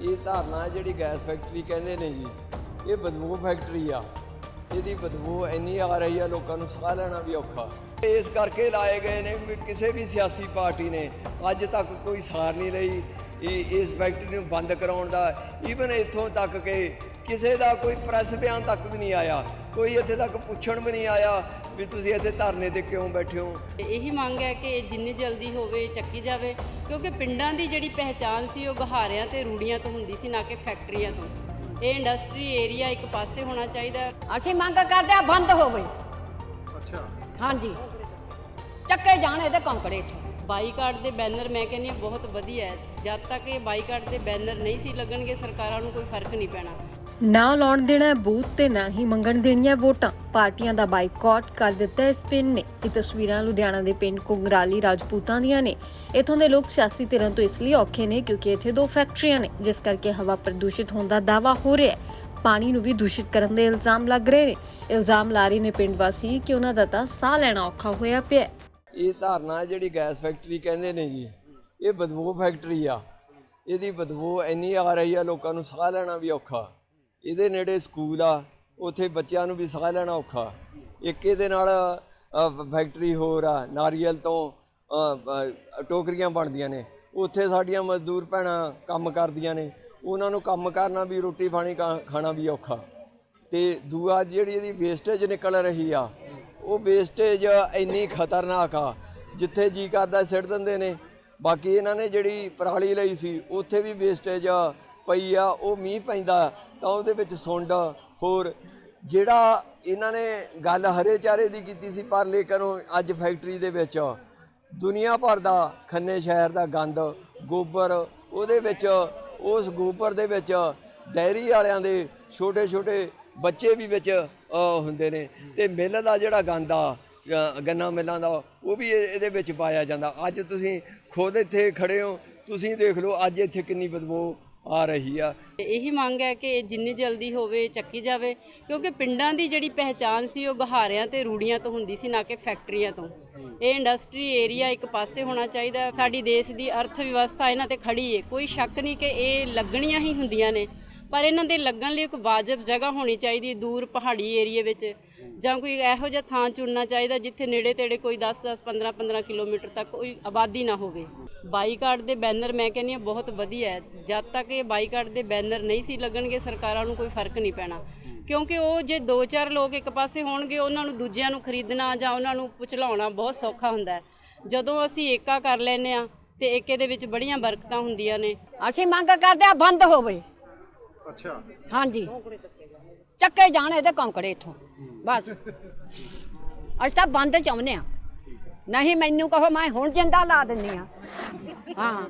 ਇਹ ਧਾਰਨਾ ਜਿਹੜੀ ਗੈਸ ਫੈਕਟਰੀ ਕਹਿੰਦੇ ਨੇ ਜੀ। ਇਹ ਬਦਬੂ ਫੈਕਟਰੀ ਆ। ਇਹਦੀ ਬਦਬੂ ਇੰਨੀ ਆ ਰਹੀ ਆ, ਲੋਕਾਂ ਨੂੰ ਸਾਹ ਲੈਣਾ ਵੀ ਔਖਾ। ਇਸ ਕਰਕੇ ਲਾਏ ਗਏ ਨੇ ਵੀ ਕਿਸੇ ਵੀ ਸਿਆਸੀ ਪਾਰਟੀ ਨੇ ਅੱਜ ਤੱਕ ਕੋਈ ਸਾਰ ਨਹੀਂ ਲਈ। ਇਹ ਇਸ ਫੈਕਟਰੀ ਨੂੰ ਬੰਦ ਕਰਾਉਣ ਦਾ। ਈਵਨ ਇੱਥੋਂ ਤੱਕ ਕਿ ਕਿਸੇ ਦਾ ਕੋਈ ਪ੍ਰੈਸ ਬਿਆਨ ਤੱਕ ਵੀ ਨਹੀਂ ਆਇਆ। ਕੋਈ ਇੱਥੇ ਤੱਕ ਪੁੱਛਣ ਵੀ ਨਹੀਂ ਆਇਆ ਵੀ ਤੁਸੀਂ ਇੱਥੇ ਧਰਨੇ ਤੇ ਕਿਉਂ ਬੈਠੇ ਹੋ? ਇਹੀ ਮੰਗ ਹੈ ਕਿ ਜਿੰਨੀ ਜਲਦੀ ਹੋਵੇ ਚੱਕੀ ਜਾਵੇ ਕਿਉਂਕਿ ਪਿੰਡਾਂ ਦੀ ਜਿਹੜੀ ਪਹਿਚਾਨ ਸੀ ਉਹ ਗਹਾਰਿਆਂ ਤੇ ਰੂੜੀਆਂ ਤੋਂ ਹੁੰਦੀ ਸੀ ਨਾ ਕਿ ਫੈਕਟਰੀਆਂ ਤੋਂ। ਇਹ ਇੰਡਸਟਰੀ ਏਰੀਆ ਇੱਕ ਪਾਸੇ ਹੋਣਾ ਚਾਹੀਦਾ। ਅਸੀਂ ਮੰਗ ਕਰਦੇ ਆ ਬੰਦ ਹੋਵੇ ਅੱਛਾ। ਹਾਂਜੀ। ਚੱਕੇ ਜਾਣ ਇਹਦੇ ਕੰਕੜੇ ਇੱਥੋਂ। ਬਾਈਕਾਟ ਦੇ ਬੈਨਰ ਮੈਂ ਕਹਿੰਦੀ ਬਹੁਤ ਵਧੀਆ ਹੈ। ਜਦ ਤੱਕ ਇਹ ਬਾਈਕਾਟ ਦੇ ਬੈਨਰ ਨਹੀਂ ਸੀ ਲੱਗਣਗੇ ਸਰਕਾਰਾਂ ਨੂੰ ਕੋਈ ਫ਼ਰਕ ਨਹੀਂ ਪੈਣਾ। ਨਾ ਲਾਉਣ ਦੇਣਾ ਹੈ ਬੂਥ ਤੇ ਨਾ ਹੀ ਮੰਗਣ ਦੇਣੀਆਂ ਵੋਟਾਂ। ਪਾਰਟੀਆਂ ਦਾ ਬਾਈਕਾਟ ਕਰ ਦਿੱਤਾ ਇਸ ਪਿੰਡ ਨੇ। ਇਹ ਤਸਵੀਰਾਂ ਲੁਧਿਆਣਾ ਦੇ ਪਿੰਡ ਕੁੰਗਰਾਲੀ ਰਾਜਪੂਤਾਂ ਦੀਆਂ ਨੇ। ਇਥੋਂ ਦੇ ਲੋਕ ਸਿਆਸੀ ਧਿਰਾਂ ਤੋਂ ਇਸ ਲਈ ਔਖੇ ਨੇ ਕਿਉਂਕਿ ਇੱਥੇ ਦੋ ਫੈਕਟਰੀਆਂ ਨੇ, ਜਿਸ ਕਰਕੇ ਹਵਾ ਪ੍ਰਦੂਸ਼ਿਤ ਹੋਣ ਦਾ ਦਾਵਾ ਹੋ ਰਿਹਾ ਹੈ। ਪਾਣੀ ਨੂੰ ਵੀ ਦੂਸ਼ਿਤ ਕਰਨ ਦੇ ਇਲਜ਼ਾਮ ਲੱਗ ਰਹੇ ਨੇ। ਇਲਜ਼ਾਮ ਲਾ ਰਹੇ ਨੇ ਪਿੰਡ ਵਾਸੀ ਕਿ ਉਹਨਾਂ ਦਾ ਤਾਂ ਸਾਹ ਲੈਣਾ ਔਖਾ ਹੋਇਆ ਪਿਆ ਇਹ ਧਾਰਨਾ ਜਿਹੜੀ ਗੈਸ ਫੈਕਟਰੀ ਕਹਿੰਦੇ ਨੇ ਜੀ। ਇਹ ਬਦਬੂ ਫੈਕਟਰੀ ਆ। ਇਹਦੀ ਬਦਬੂ ਇੰਨੀ ਆ ਰਹੀ ਆ, ਲੋਕਾਂ ਨੂੰ ਸਾਹ ਲੈਣਾ ਵੀ ਔਖਾ। ਇਹਦੇ ਨੇੜੇ ਸਕੂਲ ਆ, ਉੱਥੇ ਬੱਚਿਆਂ ਨੂੰ ਵੀ ਸਾਹ ਲੈਣਾ ਔਖਾ। ਇੱਕ ਇਹਦੇ ਨਾਲ ਫੈਕਟਰੀ ਹੋਰ ਆ, ਨਾਰੀਅਲ ਤੋਂ ਟੋਕਰੀਆਂ ਬਣਦੀਆਂ ਨੇ। ਉੱਥੇ ਸਾਡੀਆਂ ਮਜ਼ਦੂਰ ਭੈਣਾਂ ਕੰਮ ਕਰਦੀਆਂ ਨੇ। ਉਹਨਾਂ ਨੂੰ ਕੰਮ ਕਰਨਾ ਵੀ, ਰੋਟੀ ਪਾਣੀ ਖਾ- ਖਾਣਾ ਵੀ ਔਖਾ। ਤੇ ਦੂਆ ਜਿਹੜੀ ਇਹਦੀ ਵੇਸਟੇਜ ਨਿਕਲ ਰਹੀ ਆ, ਉਹ ਵੇਸਟੇਜ ਇੰਨੀ ਖਤਰਨਾਕ ਆ, ਜਿੱਥੇ ਜੀ ਕਰਦਾ ਸਿੱਟ ਦਿੰਦੇ ਨੇ। ਬਾਕੀ ਇਹਨਾਂ ਨੇ ਜਿਹੜੀ ਪਰਾਲੀ ਲਈ ਸੀ, ਉੱਥੇ ਵੀ ਵੇਸਟੇਜ ਪਈ ਆ, ਉਹ ਮੀਂਹ ਪੈਂਦਾ। ਤਾਂ ਉਹਦੇ ਵਿੱਚ ਸੁੰਡ, ਹੋਰ ਜਿਹੜਾ ਇਹਨਾਂ ਨੇ ਗੱਲ ਹਰੇ ਚਾਰੇ ਦੀ ਕੀਤੀ ਸੀ, ਪਰ ਲੇਕਰੋਂ ਅੱਜ ਫੈਕਟਰੀ ਦੇ ਵਿੱਚ ਦੁਨੀਆ ਭਰ ਦਾ ਖੰਨੇ ਸ਼ਹਿਰ ਦਾ ਗੰਦ, ਗੋਬਰ, ਉਹਦੇ ਵਿੱਚ, ਉਸ ਗੋਬਰ ਦੇ ਵਿੱਚ ਡੈਰੀ ਵਾਲਿਆਂ ਦੇ ਛੋਟੇ ਛੋਟੇ ਬੱਚੇ ਵੀ ਵਿੱਚ ਹੁੰਦੇ ਨੇ। ਤੇ ਮਿੱਲ ਦਾ ਜਿਹੜਾ ਗੰਦ ਆ ਗੰਨਾ ਮਿੱਲਾਂ ਦਾ, ਉਹ ਵੀ ਇਹ- ਇਹਦੇ ਵਿੱਚ ਪਾਇਆ ਜਾਂਦਾ। ਅੱਜ ਤੁਸੀਂ ਖੁਦ ਇੱਥੇ ਖੜੇ ਹੋ, ਤੁਸੀਂ ਦੇਖ ਲਓ ਅੱਜ ਇੱਥੇ ਕਿੰਨੀ ਬਦਬੂ ਆ ਰਹੀ ਆ। ਇਹੀ ਮੰਗ ਹੈ ਕਿ ਜਿੰਨੀ ਜਲਦੀ ਹੋਵੇ, ਚੱਕੀ ਜਾਵੇ, ਕਿਉਂਕਿ ਪਿੰਡਾਂ ਦੀ ਜਿਹੜੀ ਪਹਿਚਾਨ ਸੀ, ਉਹ ਗਹਾਰਿਆਂ ਤੇ ਰੂੜੀਆਂ ਤੋਂ ਹੁੰਦੀ ਸੀ, ਨਾ ਕਿ ਫੈਕਟਰੀਆਂ ਤੋਂ। ਇਹ ਇੰਡਸਟਰੀ ਏਰੀਆ ਇੱਕ ਪਾਸੇ ਹੋਣਾ ਚਾਹੀਦਾ ਸਾਡੀ ਦੇਸ਼ ਦੀ ਅਰਥ ਵਿਵਸਥਾ ਇਹਨਾਂ ਤੇ ਖੜੀ ਹੈ ਕੋਈ ਸ਼ੱਕ ਨਹੀਂ ਕਿ ਇਹ ਲੱਗਣੀਆਂ ਹੀ ਹੁੰਦੀਆਂ ਨੇ। ਪਰ ਇਹਨਾਂ ਦੇ ਲੱਗਣ ਲਈ ਇੱਕ ਵਾਜਬ ਜਗ੍ਹਾ ਹੋਣੀ ਚਾਹੀਦੀ ਦੂਰ ਪਹਾੜੀ ਏਰੀਏ ਵਿੱਚ ਜਾਂ ਕੋਈ ਇਹੋ ਜਿਹਾ ਥਾਂ ਚੁਣਨਾ ਚਾਹੀਦਾ ਜਿੱਥੇ ਨੇੜੇ ਤੇੜੇ ਕੋਈ 10 10 15 15 ਕਿਲੋਮੀਟਰ ਤੱਕ ਕੋਈ ਆਬਾਦੀ ਨਾ ਹੋਵੇ। ਬਾਈਕਾਟ ਦੇ ਬੈਨਰ ਮੈਂ ਕਹਿੰਦੀ ਹਾਂ ਬਹੁਤ ਵਧੀਆ ਹੈ। ਜਦ ਤੱਕ ਇਹ ਬਾਈਕਾਟ ਦੇ ਬੈਨਰ ਨਹੀਂ ਸੀ ਲੱਗਣਗੇ ਸਰਕਾਰਾਂ ਨੂੰ ਕੋਈ ਫ਼ਰਕ ਨਹੀਂ ਪੈਣਾ। ਕਿਉਂਕਿ ਉਹ ਜੇ ਦੋ ਚਾਰ ਲੋਕ ਇੱਕ ਪਾਸੇ ਹੋਣਗੇ, ਉਹਨਾਂ ਨੂੰ ਦੂਜਿਆਂ ਨੂੰ ਖਰੀਦਣਾ ਜਾਂ ਉਹਨਾਂ ਨੂੰ ਪੁਚਲਾਉਣਾ ਬਹੁਤ ਸੌਖਾ ਹੁੰਦਾ ਹੈ। ਜਦੋਂ ਅਸੀਂ ਏਕਾ ਕਰ ਲੈਨੇ ਆ ਤੇ ਏਕੇ ਦੇ ਵਿੱਚ ਬੜੀਆਂ ਬਰਕਤਾਂ ਹੁੰਦੀਆਂ ਨੇ। ਅਸੀਂ ਮੰਗ ਕਰਦੇ ਆ ਬੰਦ ਹੋਵੇ। ਅੱਛਾ। ਹਾਂਜੀ। ਚੱਕੇ ਜਾਣ ਇਹਦੇ ਕੌਂਕੜੇ ਇੱਥੋਂ, ਬਸ। ਅਸੀਂ ਤਾਂ ਬੰਦ ਚਾਹੁੰਦੇ ਆ ਨਹੀਂ ਮੈਨੂੰ ਕਹੋ, ਮੈਂ ਹੁਣ ਜਿੰਦਾ ਲਾ ਦਿੰਨੀ ਆ ਹਾਂ।